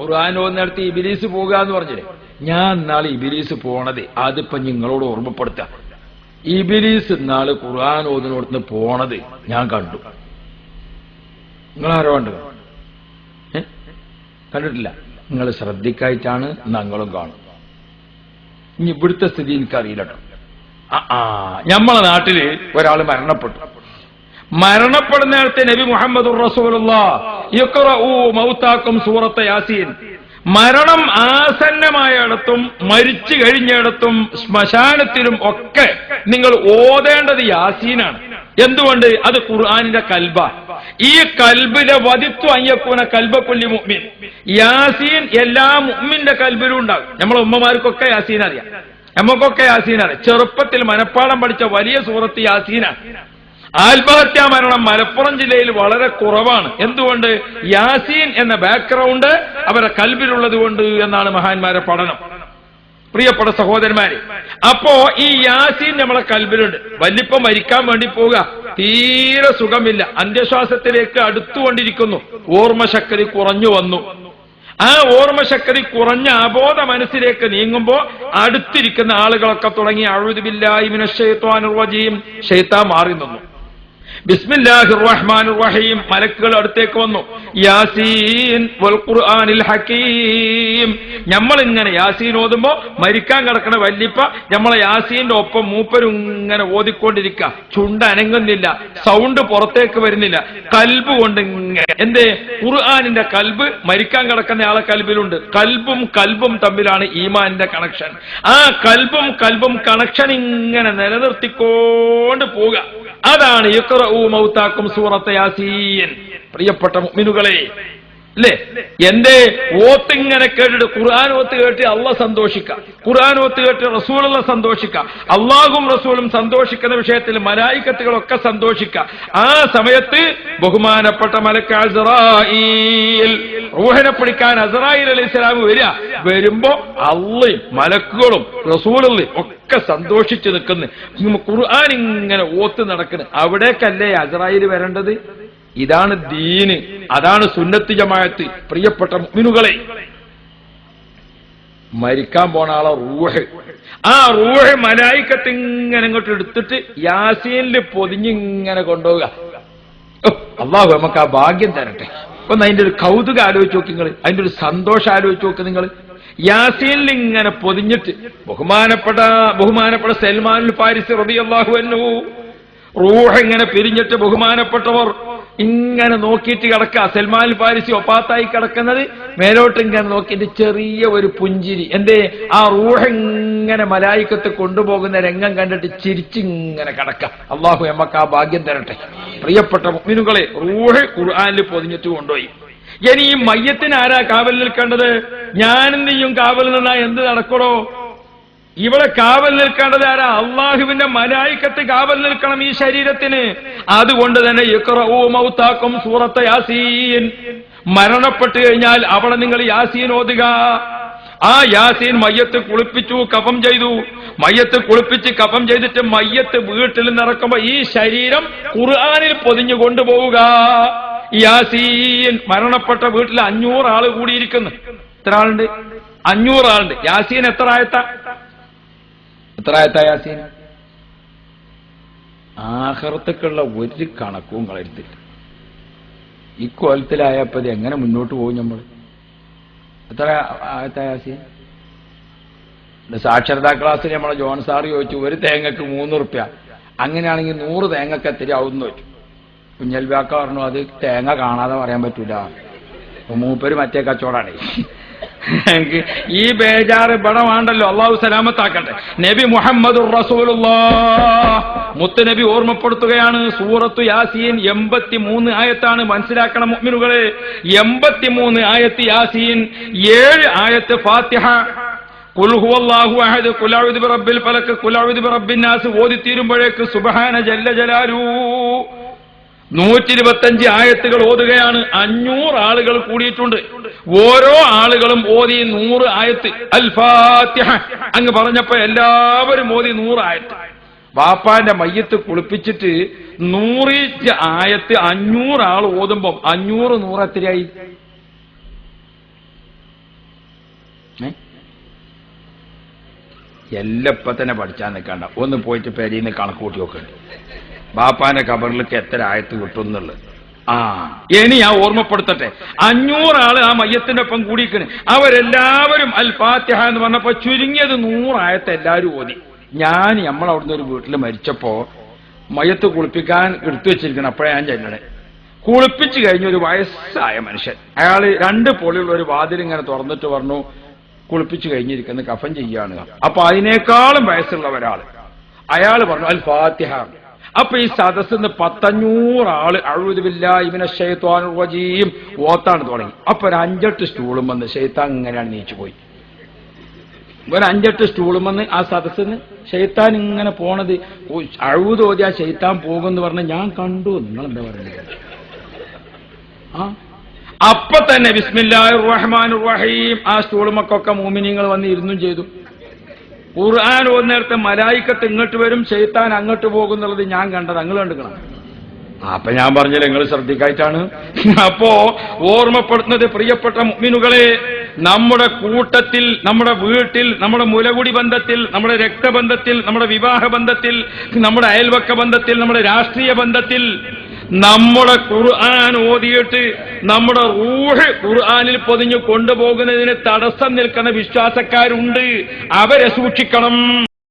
ഖുർആൻ ഓന്നിടത്ത് ഇബിലീസ് പോവുക എന്ന് പറഞ്ഞില്ലേ? ഞാൻ നാളെ ഇബിലീസ് പോണത് അതിപ്പോ നിങ്ങളോട് ഓർമ്മപ്പെടുത്താം. ഇബിലീസ് നാൾ ഖുർആൻ ഓതിനോടത്ത് പോണത് ഞാൻ കണ്ടു. നിങ്ങളാരോ കണ്ടു? കണ്ടിട്ടില്ല. നിങ്ങൾ ശ്രദ്ധിക്കായിട്ടാണ് ഞങ്ങളും കാണും ഇനി ഇവിടുത്തെ സ്ഥിതി എനിക്കറിയില്ല കേട്ടോ ആ. നമ്മളെ നാട്ടിൽ ഒരാൾ മരണപ്പെട്ടു. മരണപ്പെടുന്നിടത്ത് നബി മുഹമ്മദ് മൗത്താക്കും സൂറത്ത് യാസീൻ. മരണം ആസന്നമായിടത്തും മരിച്ചു കഴിഞ്ഞിടത്തും ശ്മശാനത്തിലും ഒക്കെ നിങ്ങൾ ഓതേണ്ടത് യാസീനാണ്. എന്തുകൊണ്ട്? അത് ഖുർആാനിന്റെ കൽബ. ഈ കൽബിലെ വധിത്വം അയ്യപ്പൂന കൽബക്കൊല്ലി മുഅ്മിൻ. യാസീൻ എല്ലാ മുഹ്മിന്റെ കൽബിലും ഉണ്ടാകും. നമ്മളെ ഉമ്മമാർക്കൊക്കെ യാസീൻ അറിയാം നമുക്കൊക്കെ യാസീനാണ് ചെറുപ്പത്തിൽ മനപ്പാടം പഠിച്ച വലിയ സൂറത്ത് യാസീനാണ്. ആത്മഹത്യാ മരണം മലപ്പുറം ജില്ലയിൽ വളരെ കുറവാണ്. എന്തുകൊണ്ട്? യാസീൻ എന്ന ബാക്ക്ഗ്രൗണ്ട് അവരുടെ കൽബിലുള്ളത് കൊണ്ട് എന്നാണ് മഹാന്മാരെ പഠനം. പ്രിയപ്പെട്ട സഹോദരന്മാരെ അപ്പോ ഈ യാസീൻ നമ്മളെ കൽബിലുണ്ട് വല്ലിപ്പം മരിക്കാൻ വേണ്ടി പോവുക. തീരെ സുഖമില്ല. അന്ത്യശ്വാസത്തിലേക്ക് അടുത്തുകൊണ്ടിരിക്കുന്നു. ഓർമ്മശക്തി കുറഞ്ഞു വന്നു. ആ ഓർമ്മശക്തി കുറഞ്ഞ അബോധ മനസ്സിലേക്ക് നീങ്ങുമ്പോ അടുത്തിരിക്കുന്ന ആളുകളൊക്കെ തുടങ്ങി. ഷെയ്ത്താനുറവജിയും ഷെയ്ത്താൻ മാറി നിന്നു. ബിസ്മില്ലാഹിർ റഹ്മാനിർ റഹീം മലക്കുകൾ അടുത്തേക്ക് വന്നു. യാസീൻ വൽ ഖുർആനിൽ ഹക്കീം. നമ്മൾ ഇങ്ങനെ യാസീൻ ഓതുമ്പോ മരിക്കാൻ കിടക്കണ വല്ലിപ്പ നമ്മളെ യാസീന്റെ ഒപ്പം മൂപ്പരും ഇങ്ങനെ ഓതിക്കൊണ്ടിരിക്കുക ചുണ്ട അനങ്ങുന്നില്ല. സൗണ്ട് പുറത്തേക്ക് വരുന്നില്ല. കൽബ് കൊണ്ട് എന്തേ? ഖുർആനിന്റെ കൽബ് മരിക്കാൻ കിടക്കുന്ന ആളെ കൽബിലുണ്ട്. കൽബും കൽബും തമ്മിലാണ് ഈമാനിന്റെ കണക്ഷൻ ആ കൽബും കൽബും കണക്ഷൻ ഇങ്ങനെ നിലനിർത്തിക്കൊണ്ട് പോവുക. അതാണ് യുക്റഊ മൗത്താക്കും സൂറത്ത് യാസീൻ. പ്രിയപ്പെട്ട മുഅ്മിനുകളെ അല്ലേ എന്റെ ഓത്തിങ്ങനെ കേട്ടിട്ട് ഖുർആൻ ഓത്ത് കേട്ട് അള്ള സന്തോഷിക്കാം. ഖുർആൻ ഓത്ത് കേട്ട് റസൂലുള്ള സന്തോഷിക്കാം. അള്ളാഹും റസൂലും സന്തോഷിക്കുന്ന വിഷയത്തിൽ മലായിക്കത്തുകളൊക്കെ സന്തോഷിക്കാം. ആ സമയത്ത് ബഹുമാനപ്പെട്ട മലക്കാൽ റൂഹനെ പിടിക്കാൻ അസറായിൽ അലൈഹി സ്വലാം വരിക. വരുമ്പോ അള്ളയും മലക്കുകളും റസൂലുള്ളയും ഒക്കെ സന്തോഷിച്ചു നിൽക്കുന്നു. ഖുർആൻ ഇങ്ങനെ ഓത്ത് നടക്കുന്നു അവിടേക്കല്ലേ അസറായിൽ വരേണ്ടത്? ഇതാണ് ദീന്. അതാണ് സുന്നത്ത് ജമായത്ത് പ്രിയപ്പെട്ട മുഅ്മിനുകളെ. മരിക്കാൻ പോണ ആളെ റൂഹ്. ആ റൂഹ് മലായിക്കത്ത് ഇങ്ങനെ ഇങ്ങോട്ട് എടുത്തിട്ട് യാസീനിൽ പൊതിഞ്ഞിങ്ങനെ കൊണ്ടുപോവുക. അള്ളാഹു നമുക്ക് ആ ഭാഗ്യം തരട്ടെ. ഒന്ന് അതിന്റെ ഒരു കൗതുകം ആലോചിച്ച് നോക്കി നിങ്ങൾ അതിന്റെ ഒരു സന്തോഷം ആലോചിച്ച് നോക്ക് നിങ്ങൾ യാസീനിൽ ഇങ്ങനെ പൊതിഞ്ഞിട്ട് ബഹുമാനപ്പെട്ട ബഹുമാനപ്പെട്ട സൽമാൻ പാരിസ് റബി അള്ളാഹു എന്നു റൂഹ് ഇങ്ങനെ പിരിഞ്ഞിട്ട് ബഹുമാനപ്പെട്ടവർ ഇങ്ങനെ നോക്കിയിട്ട് കിടക്കുക സൽമാൻ ഫാരിസി ഒപ്പാത്തായി കിടക്കുന്നത് മേലോട്ട് ഇങ്ങനെ നോക്കിയിട്ട് ചെറിയ ഒരു പുഞ്ചിരി. എന്തേ ആ റൂഹ് ഇങ്ങനെ മലായിക്കത്ത് കൊണ്ടുപോകുന്ന രംഗം കണ്ടിട്ട് ചിരിച്ചിങ്ങനെ കിടക്കുക അള്ളാഹു എമ്മക്ക് ആ ഭാഗ്യം തരട്ടെ. പ്രിയപ്പെട്ട മുഅ്മിനുകളെ റൂഹ് ഖുർആാനിൽ പൊതിഞ്ഞിട്ട് കൊണ്ടുപോയി. ഇനി ഈ മയ്യത്തിന് ആരാ കാവൽ നിൽക്കേണ്ടത്? ഞാനും നീയും കാവൽ നിന്നാ എന്ത് നടക്കണോ? ഇവിടെ കാവൽ നിൽക്കേണ്ടത് ആരാ? അള്ളാഹുവിന്റെ മലായിക്കത്ത് കാവൽ നിൽക്കണം ഈ ശരീരത്തിന്. അതുകൊണ്ട് തന്നെ ഇഖ്റഊ മൗത്താക്കും സൂറത്ത് യാസീൻ. മരണപ്പെട്ടു കഴിഞ്ഞാൽ അവിടെ നിങ്ങൾ യാസീൻ ഓതുക. ആ യാസീൻ മയ്യത്ത് കുളിപ്പിച്ചു കഫം ചെയ്തു. മയ്യത്ത് കുളിപ്പിച്ച് കഫം ചെയ്തിട്ട് മയ്യത്ത് വീട്ടിൽ നിറക്കുമ്പോ ഈ ശരീരം ഖുർആാനിൽ പൊതിഞ്ഞു കൊണ്ടുപോവുക. യാസീൻ മരണപ്പെട്ട വീട്ടിൽ അഞ്ഞൂറ് ആൾ കൂടിയിരിക്കുന്നു. എത്ര ആളുണ്ട്? അഞ്ഞൂറ് ആളുണ്ട് യാസീൻ എത്ര ആയത്ത? എത്ര ആയത്തായാസീൻ ആഹർത്തക്കുള്ള ഒരു കണക്കും കളരുത്തില്ല ഇക്കൊലത്തിലായപ്പോ ഇത് എങ്ങനെ മുന്നോട്ട് പോകും നമ്മൾ എത്ര ആയത്തായാസീൻ സാക്ഷരതാ ക്ലാസ്സിൽ നമ്മളെ ജോൺ സാർ ചോദിച്ചു ഒരു തേങ്ങക്ക് മൂന്ന് റുപ്യ. അങ്ങനെയാണെങ്കിൽ നൂറ് തേങ്ങക്ക് എത്തിരി ആവുമെന്ന് ചോദിച്ചു. കുഞ്ഞൽവാക്ക പറഞ്ഞു അത് തേങ്ങ കാണാതെ പറയാൻ പറ്റൂല. മൂപ്പര് മറ്റേ കച്ചവടാണ്. എനിക്ക് ഈ ബേജാറ് ഇവിടെ വേണ്ടല്ലോ അള്ളാഹു സലാമത്താക്കട്ടെ. നബി മുഹമ്മദ് മുത്ത് നബി ഓർമ്മപ്പെടുത്തുകയാണ് സൂറത്തു യാസീൻ എൺപത്തി മൂന്ന് ആയത്താണ് മനസ്സിലാക്കണം മുഅ്മിനുകളെ. എൺപത്തി മൂന്ന് ആയത്ത് യാസീൻ ഏഴ് ആയത്ത് ഫാത്തിഹ. ഓതി തീരുമ്പോഴേക്ക് സുബ്ഹാന ജല്ല ജലാലു. നൂറ്റി ആയത്തുകൾ ഓതുകയാണ് അഞ്ഞൂറ് ആളുകൾ കൂടിയിട്ടുണ്ട്. ഓരോ ആളുകളും ഓതി നൂറ് ആയത്ത്. അൽ ഫാത്തിഹ അങ്ങ് പറഞ്ഞപ്പോ എല്ലാവരും ഓതി നൂറ് ആയത്ത്. ബാപ്പാന്റെ മയ്യത്ത് കുളിപ്പിച്ചിട്ട് നൂറിച്ച് ആയത്ത് അഞ്ഞൂറ് ആൾ ഓതുമ്പം അഞ്ഞൂറ് നൂറ് എത്രയായി? എല്ലപ്പ തന്നെ പഠിച്ചാൽ നിൽക്കണ്ട. ഒന്ന് പോയിട്ട് പെരീന്ന് കണക്കൂട്ടി നോക്കണ്ട ബാപ്പാന്റെ കബറിലേക്ക് എത്ര ആയത്ത് കിട്ടും എന്നുള്ളത്. ആ. ഇനി ഞാൻ ഓർമ്മപ്പെടുത്തട്ടെ. അഞ്ഞൂറാൾ ആ മയ്യത്തിന്റെ ഒപ്പം കൂടിയിരിക്കണ്. അവരെല്ലാവരും അൽ ഫാത്തിഹ എന്ന് പറഞ്ഞപ്പോ ചുരുങ്ങിയത് നൂറായത്തെ എല്ലാവരും ഓതി. ഞാൻ നമ്മൾ നമ്മളവിടുന്ന് ഒരു വീട്ടിൽ മരിച്ചപ്പോ മയത്ത് കുളിപ്പിക്കാൻ എടുത്തു വെച്ചിരിക്കണം. അപ്പോഴേ ഞാൻ ചെല്ലണേ. കുളിപ്പിച്ചു കഴിഞ്ഞ ഒരു വയസ്സായ മനുഷ്യൻ. അയാൾ രണ്ട് പൊളിയുള്ള ഒരു വാതിൽ ഇങ്ങനെ തുറന്നിട്ട് പറഞ്ഞു കുളിപ്പിച്ചു കഴിഞ്ഞിരിക്കുന്ന കഫൻ ചെയ്യാണ് അപ്പൊ അതിനേക്കാളും വയസ്സുള്ള ഒരാൾ. അയാൾ പറഞ്ഞു അൽ ഫാത്തിഹ അപ്പൊ ഈ സദസ്സിന്ന് പത്തഞ്ഞൂറ് ആൾ അഴുതുമില്ല ഇവനെ ഷെയ്ത്താൻ ഓത്താണ് തുടങ്ങി. അപ്പൊ ഒരു അഞ്ചെട്ട് സ്റ്റൂളും വന്ന് ഷെയ്ത്താൻ ഇങ്ങനെയാണ് നീച്ചു പോയി. ഒരു അഞ്ചെട്ട് സ്റ്റൂളും വന്ന് ആ സദസ്സിന്ന് ഷെയ്ത്താൻ ഇങ്ങനെ പോണത് അഴുത് ആ ഷെയ്ത്താൻ പോകുമെന്ന് പറഞ്ഞ ഞാൻ കണ്ടു നിങ്ങൾ എന്താ പറയുന്നത്? ആ? അപ്പൊ തന്നെ ബിസ്മില്ലാഹിർ റഹ്മാനിർ റഹീം ആ സ്റ്റൂളുമൊക്കെ മൂമിനിങ്ങൾ വന്ന് ഇരുന്നും ചെയ്തു. ഖുർആൻ ഒരു നേരത്തെ മലായിക്കത്ത് ഇങ്ങോട്ട് വരും ചെയ്ത്താൻ അങ്ങോട്ട് പോകും എന്നുള്ളത് ഞാൻ കണ്ടത്. അങ്ങ് കണ്ടുക്കണം. അപ്പൊ ഞാൻ പറഞ്ഞില്ല നിങ്ങൾ ശ്രദ്ധിക്കായിട്ടാണ്. അപ്പോ ഓർമ്മപ്പെടുത്തുന്നത് പ്രിയപ്പെട്ട മുഗ്മിനുകളെ നമ്മുടെ കൂട്ടത്തിൽ നമ്മുടെ വീട്ടിൽ നമ്മുടെ മുലകുടി ബന്ധത്തിൽ നമ്മുടെ രക്തബന്ധത്തിൽ നമ്മുടെ വിവാഹ ബന്ധത്തിൽ നമ്മുടെ അയൽവക്ക ബന്ധത്തിൽ നമ്മുടെ രാഷ്ട്രീയ ബന്ധത്തിൽ നമ്മുടെ ഖുർആൻ ഓതിയിട്ട് നമ്മുടെ റൂഹ് ഖുർആാനിൽ പൊതിഞ്ഞു കൊണ്ടുപോകുന്നതിന് തടസ്സം നിൽക്കുന്ന വിശ്വാസക്കാരുണ്ട്. അവരെ സൂക്ഷിക്കണം.